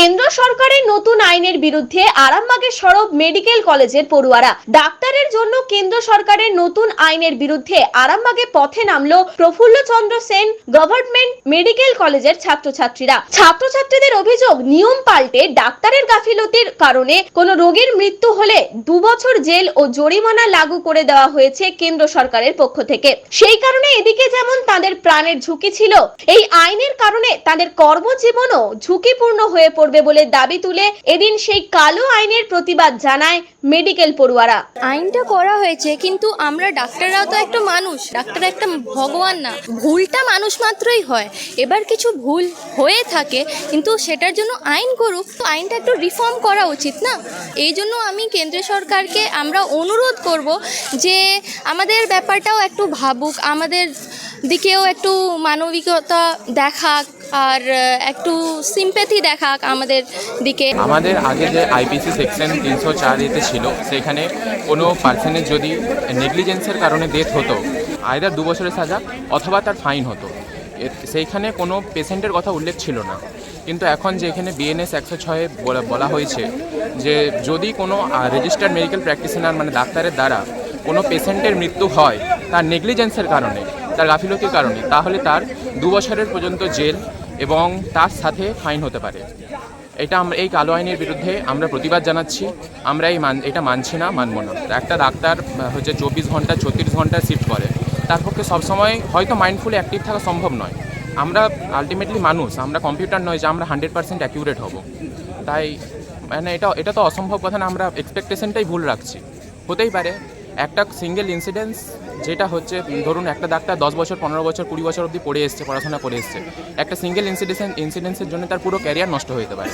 কেন্দ্র সরকারের নতুন আইনের বিরুদ্ধে আরামবাগের সরব মেডিকেল কলেজের পড়ুয়ারা। ডাক্তারের জন্য কেন্দ্র সরকারের নতুন আইনের বিরুদ্ধে আরামবাগে পথে নামলো প্রফুল্লচন্দ্র সেন, গভর্নমেন্ট মেডিকেল কলেজের ছাত্রছাত্রীরা। ছাত্রছাত্রীদের অভিযোগ, নিয়ম পাল্টে ডাক্তারের গাফিলতির কারণে কোনো রোগীর মৃত্যু হলে দু বছর জেল ও জরিমানা লাগু করে দেওয়া হয়েছে কেন্দ্র সরকারের পক্ষ থেকে। সেই কারণে এদিকে যেমন তাদের প্রাণের ঝুঁকি ছিল, এই আইনের কারণে তাদের কর্মজীবনও ঝুঁকিপূর্ণ হয়ে পড়বে বলে দাবি তুলে এদিন সেই কালো আইনের প্রতিবাদ জানায় মেডিকেল পড়ুয়ারা। আইনটা করা হয়েছে, কিন্তু আমরা ডাক্তাররাও তো একটা মানুষ। ডাক্তার একটা ভগবান না। ভুলটা মানুষ মাত্রই হয়। এবার কিছু ভুল হয়ে থাকে, কিন্তু সেটার জন্য আইন করুক। তো আইনটা একটু রিফর্ম করা উচিত না? এই জন্য আমি কেন্দ্র সরকারকে আমরা অনুরোধ করব যে আমাদের ব্যাপারটাও একটু ভাবুক, আমাদের দিকেও একটু মানবিকতা দেখাক। আর একটু সিম্প্যাথি দেখাক আমাদের দিকে। আমাদের আগে যে আইপিসি সেকশন তিনশো চার এতে ছিল, সেখানে কোনো পার্সনের যদি নেগলিজেন্সের কারণে ডেথ হতো আয়দার দু বছরের সাজা অথবা তার ফাইন হতো। সেইখানে কোনো পেশেন্টের কথা উল্লেখ ছিল না। কিন্তু এখন যে এখানে বিএনএস একশো ছয়ে বলা বলা হয়েছে যে যদি কোনো রেজিস্টার্ড মেডিকেল প্র্যাকটিশনার মানে ডাক্তারের দ্বারা কোনো পেশেন্টের মৃত্যু হয়, তার নেগলিজেন্সের কারণে তার গাফিলতির কারণে, তাহলে তার দু বছরের পর্যন্ত জেল এবং তার সাথে ফাইন হতে পারে। এটা আমরা, এই কালো আইনের বিরুদ্ধে আমরা প্রতিবাদ জানাচ্ছি। আমরা এই মান, এটা মানছি না, মানব না। একটা ডাক্তার হচ্ছে চব্বিশ ঘণ্টা, ছত্রিশ ঘণ্টা শিফট করে। তার পক্ষে সবসময় হয়তো মাইন্ডফুলি অ্যাক্টিভ থাকা সম্ভব নয়। আমরা আলটিমেটলি মানুষ, আমরা কম্পিউটার নয় যে আমরা হান্ড্রেড পার্সেন্ট অ্যাকিউরেট হব। তাই মানে এটা এটা তো অসম্ভব কথা না, আমরা এক্সপেকটেশনটাই ভুল রাখছি। হতেই পারে, একটা সিঙ্গেল ইনসিডেন্স যেটা হচ্ছে ধরুন একটা ডাক্তার দশ বছর, পনেরো বছর, কুড়ি বছর অবধি পড়ে এসছে, পড়াশোনা করে এসছে। একটা সিঙ্গেল ইনসিডেন্স ইনসিডেন্সের জন্য তার পুরো ক্যারিয়ার নষ্ট হয়ে যেতে পারে।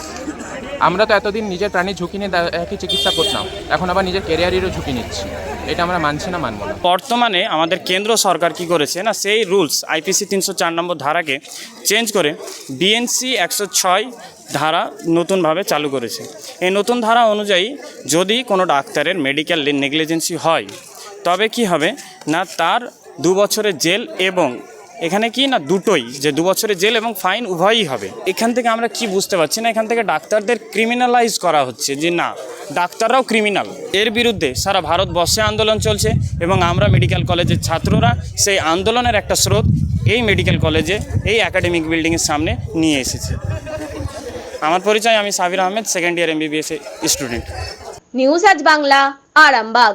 আমরা তো এতদিন নিজের প্রাণীর ঝুঁকি নিয়ে একই চিকিৎসা করতাম। এখন আবার নিজের ক্যারিয়ারেরও ঝুঁকি নিচ্ছি। এটা আমরা মানছি না, মানব না। বর্তমানে আমাদের কেন্দ্র সরকার কি করেছে না, সেই রুলস আইপিসি তিনশো চার নম্বর ধারাকে চেঞ্জ করে বিএনসি একশো ছয় ধারা নতুনভাবে চালু করেছে। এই নতুন ধারা অনুযায়ী যদি কোনো ডাক্তারের মেডিকেল নেগলিজেন্সি হয় তবে কি হবে? না, তার দু বছরের জেল এবং এখানে কি না দুটোই, যে দু বছরের জেল এবং ফাইন উভয়ই হবে। এখান থেকে আমরা কি বুঝতে পারছি না? এখান থেকে ডাক্তারদের ক্রিমিনালাইজ করা হচ্ছে যে না, ডাক্তাররাও ক্রিমিনাল এর বিরুদ্ধে সারা ভারতবর্ষে আন্দোলন চলছে এবং আমরা মেডিকেল কলেজের ছাত্ররা সেই আন্দোলনের একটা স্রোত এই মেডিকেল কলেজে এই একাডেমিক বিল্ডিংয়ের সামনে নিয়ে এসেছে। আমার পরিচয় আমি Sabir Ahmed second year MBBS student news Aaj Bangla, Arambagh.